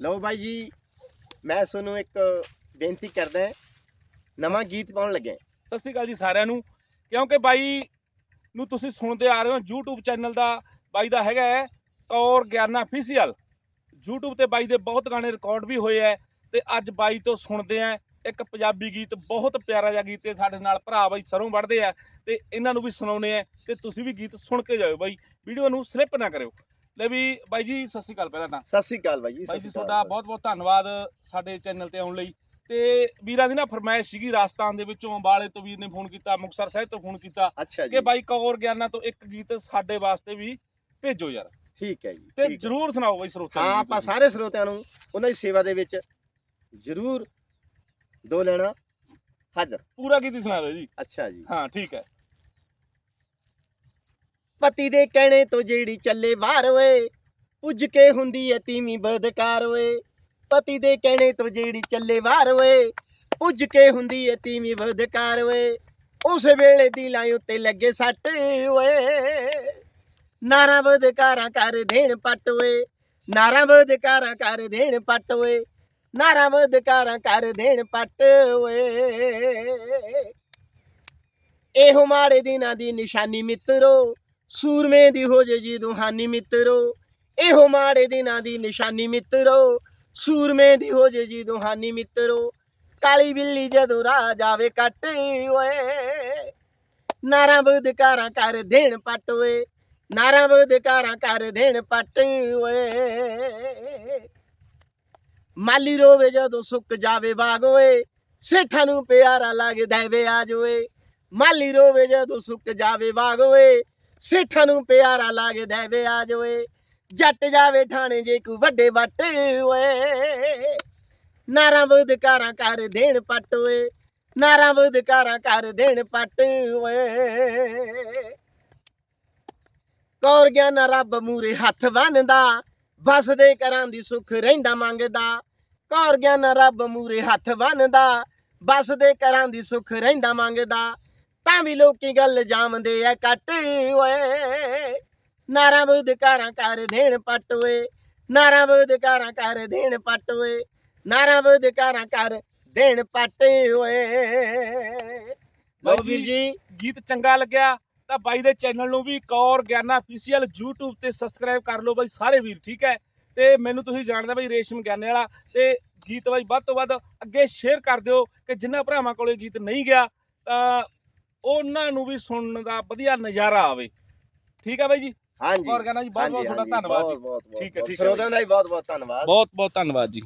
ਲਓ ਬਾਈ ਜੀ, ਮੈਂ ਤੁਹਾਨੂੰ ਇੱਕ ਬੇਨਤੀ ਕਰਦਾ ਨਵਾਂ ਗੀਤ ਪਾਉਣ ਲੱਗਿਆ ਸਤਿ ਸ਼੍ਰੀ ਅਕਾਲ ਜੀ ਸਾਰਿਆਂ ਨੂੰ। ਕਿਉਂਕਿ ਬਾਈ ਨੂੰ ਤੁਸੀਂ ਸੁਣਦੇ ਆ ਰਹੇ ਹੋ YouTube ਚੈਨਲ ਦਾ, ਬਾਈ ਦਾ ਹੈਗਾ ਹੈ ਕੌਰ ਗਿਆਨਾ ਅਫੀਸ਼ੀਅਲ YouTube ਤੇ ਬਾਈ ਦੇ ਬਹੁਤ ਗਾਣੇ ਰਿਕਾਰਡ ਵੀ ਹੋਏ ਐ ਤੇ ਅੱਜ ਬਾਈ ਤੋਂ ਸੁਣਦੇ ਆ ਇੱਕ ਪੰਜਾਬੀ ਗੀਤ, ਬਹੁਤ ਪਿਆਰਾ ਜਿਹਾ ਗੀਤ ਤੇ ਸਾਡੇ ਨਾਲ। ਭਰਾ ਬਾਈ ਸਰੋਂ ਵੜਦੇ ਆ ਤੇ ਇਹਨਾਂ ਨੂੰ ਵੀ ਸੁਣਾਉਣੇ ਆ ਤੇ ਤੁਸੀਂ ਵੀ ਗੀਤ ਸੁਣ ਕੇ ਜਾਇਓ ਬਾਈ। ਵੀਡੀਓ ਨੂੰ ਸਲਿੱਪ ਨਾ ਕਰਿਓ। ਲੈ ਵੀ ਬਾਈ ਜੀ ਸਤਿ ਸ਼੍ਰੀ ਅਕਾਲ ਪਹਿਲਾਂ ਤਾਂ। ਸਤਿ ਸ੍ਰੀ ਅਕਾਲ ਬਾਈ ਜੀ ਬਾਈ ਜੀ ਤੁਹਾਡਾ। ਬਹੁਤ ਬਹੁਤ ਧੰਨਵਾਦ ਸਾਡੇ ਚੈਨਲ ਤੇ ਆਉਣ ਲਈ। ਤੇ ਵੀਰਾਂ ਦੀ ਨਾ ਫਰਮਾਇਸ਼ ਸੀਗੀ ਰਾਜਸਥਾਨ ਦੇ ਵਿੱਚੋਂ ਅੰਬਾਲੇ ਤੋਂ ਵੀਰ ਨੇ ਫੋਨ ਕੀਤਾ ਮੁਕਤਸਰ ਸਾਹਿਬ ਤੋਂ ਫੋਨ ਕੀਤਾ ਅੱਛਾ ਜੀ। ਕਿ ਬਾਈ ਕੌਰ ਗਿਆਨਾ ਤੋਂ ਇੱਕ ਗੀਤ ਸਾਡੇ ਵਾਸਤੇ ਵੀ ਭੇਜੋ ਯਾਰ। ਠੀਕ ਹੈ ਜੀ ਤੇ ਠੀਕ ਹੈ। ਜਰੂਰ ਸੁਣਾਓ ਬਾਈ ਸਰੋਤਿਆਂ ਹਾਂ ਨੂੰ। ਆਪਾਂ। ਸਾਰੇ ਸਰੋਤਿਆਂ ਨੂੰ ਉਹਨਾਂ ਦੀ ਸੇਵਾ ਦੇ ਵਿੱਚ ਜ਼ਰੂਰ ਦੋ ਲੈਣਾ ਹਾਜ਼ਰ। ਪੂਰਾ ਗੀਤ ਹੀ ਸੁਣਾ ਦਿਓ ਜੀ। ਅੱਛਾ ਜੀ। ਹਾਂ ਠੀਕ ਹੈ। ਪਤੀ ਦੇ ਕਹਿਣੇ ਤੋਂ ਜਿਹੜੀ ਚੱਲੇ ਬਾਹਰ ਓਏ, ਪੁੱਜ ਕੇ ਹੁੰਦੀ ਐ ਤੀਵੀਂ ਬਦਕਾਰ ਓਏ। ਪਤੀ ਦੇ ਕਹਿਣੇ ਤੋਂ ਜਿਹੜੀ ਚੱਲੇ ਬਾਹਰ ਓਏ, ਪੁੱਜ ਕੇ ਹੁੰਦੀ ਐ ਤੀਵੀਂ ਬਦਕਾਰ ਓਏ। ਉਸ ਵੇਲੇ ਦੀ ਦਿਲਾਂ ਉੱਤੇ ਲੱਗੇ ਸੱਟ ਓਏ। ਨਾਰਾ ਬਦਕਾਰਾਂ ਕਰ ਦੇਣ ਪੱਟ ਓਏ। ਨਾਰਾ ਬਦਕਾਰਾਂ ਕਰ ਦੇਣ ਪੱਟ ਓਏ। ਨਾਰਾ ਬਦਕਾਰਾਂ ਕਰ ਦੇਣ ਪੱਟ ਓਏ। ਇਹੋ ਮਾੜੇ ਦਿਨਾਂ ਦੀ ਨਿਸ਼ਾਨੀ ਮਿੱਤਰੋ ਸੂਰਮੇ ਦੀ ਹੋ ਜੇ ਜੀ ਦੁਹਾਨੀ ਮਿੱਤਰੋ, ਇਹੋ ਮਾੜੇ ਦਿਨਾਂ ਦੀ ਨਿਸ਼ਾਨੀ ਮਿੱਤਰੋ, ਸੂਰਮੇ ਦੀ ਹੋ ਜੇ ਜੀ ਦੁਹਾਨੀ ਮਿੱਤਰੋ, ਕਾਲੀ ਬਿੱਲੀ ਜਦੋਂ ਰਾ ਜਾਵੇ ਕੱਟ ਓਏ, ਨਾਰਾ ਬਦਕਾਰਾਂ ਕਰ ਦੇਣ ਪੱਟ ਓਏ, ਨਾਰਾ ਬਦਕਾਰਾਂ ਕਰ ਦੇਣ ਪੱਟ ਓਏ। ਮਾਲੀ ਰੋਵੇ ਜਦੋਂ ਸੁੱਕ ਜਾਵੇ ਬਾਗ ਓਏ, ਸੇਠਾਂ ਨੂੰ ਪਿਆਰਾ ਲਾਗੇ ਦੇਵੇ ਆ ਜੋਏ ਮਾਲੀ ਰੋਵੇ ਜਦੋਂ ਸੁੱਕ ਜਾਵੇ ਬਾਗ ਓਏ ਸੇਠਾਂ ਨੂੰ ਪਿਆਰਾ ਲਾਗੇ ਦੇਵੇ ਆ ਜੋਏ। ਜੱਟ ਜਾਵੇ ਠਾਣੇ ਜੇ ਕੋ ਵੱਡੇ ਵੱਟ ਓਏ ਨਾਰਾਂ ਬਦਕਾਰਾਂ ਕਰ ਦੇਣ ਪੱਟ ਓਏ ਨਾਰਾਂ ਬੁਦਕਾਰਾਂ ਕਰ ਦੇਣ ਪੱਟ ਓਏ ਕੌਰ ਗਿਆ ਨਾ ਰੱਬ ਮੂਰੇ ਹੱਥ ਬੰਨਦਾ। ਬਸਦੇ ਕਰਾਂ ਦੀ ਸੁੱਖ ਰਹਿੰਦਾ ਮੰਗਦਾ। ਕੌਰ ਗਿਆ ਨਾ ਰੱਬ ਮੂਰੇ ਹੱਥ ਬੰਨਦਾ। ਬਸਦੇ ਕਰਾਂ ਦੀ ਸੁੱਖ ਰਹਿੰਦਾ ਮੰਗਦਾ। ਤਾਂ ਵੀ ਲੋਕੀ ਗੱਲ ਜਾਮਦੇ ਐ ਕੱਟ ਓਏ। ਨਾਰਾ ਬੁਧਕਾਰਾਂ ਕਰ ਦੇਣ ਪੱਟ ਓਏ। ਨਾਰਾ ਬੁਧਕਾਰਾਂ ਕਰ ਦੇਣ ਪੱਟ ਓਏ। ਨਾਰਾ ਬੁਧਕਾਰਾਂ ਕਰ ਦੇਣ ਪੱਟ ਓਏ। ਲਓ ਵੀਰ ਜੀ। ਗੀਤ ਚੰਗਾ ਲੱਗਿਆ ਤਾਂ ਬਾਈ ਦੇ ਚੈਨਲ ਨੂੰ ਵੀ ਕੌਰ ਗਿਆਨਾ ਅਫੀਸ਼ੀਅਲ YouTube ਤੇ ਸਬਸਕ੍ਰਾਈਬ ਕਰ ਲਓ ਬਾਈ ਸਾਰੇ ਵੀਰ ਠੀਕ ਹੈ? ਤੇ ਮੈਨੂੰ ਤੁਸੀਂ ਜਾਣਦੇ ਬਾਈ ਰੇਸ਼ਮ ਗਿਆਨੇ ਵਾਲਾ ਤੇ ਗੀਤ ਬਾਈ ਵੱਧ ਤੋਂ ਵੱਧ ਅੱਗੇ ਸ਼ੇਅਰ ਕਰ ਦਿਓ ਕਿ ਜਿੰਨਾ ਭਰਾਵਾਂ ਕੋਲੇ ਗੀਤ ਨਹੀਂ ਗਿਆ ਤਾਂ ਉਹਨਾਂ ਨੂੰ ਵੀ ਸੁਣਨ ਦਾ ਵਧੀਆ ਨਜ਼ਾਰਾ ਆਵੇ। ਠੀਕ ਹੈ ਬਾਈ ਜੀ? ਹਾਂਜੀ। ਕੌਰ ਗਿਆਨਾ ਜੀ ਬਹੁਤ ਬਹੁਤ ਤੁਹਾਡਾ ਧੰਨਵਾਦ ਜੀ। ਠੀਕ ਹੈ। ਠੀਕ ਹੈ ਸਰੋਤਿਆਂ ਦਾ ਵੀ ਬਹੁਤ ਬਹੁਤ ਧੰਨਵਾਦ। ਬਹੁਤ ਬਹੁਤ ਧੰਨਵਾਦ ਜੀ।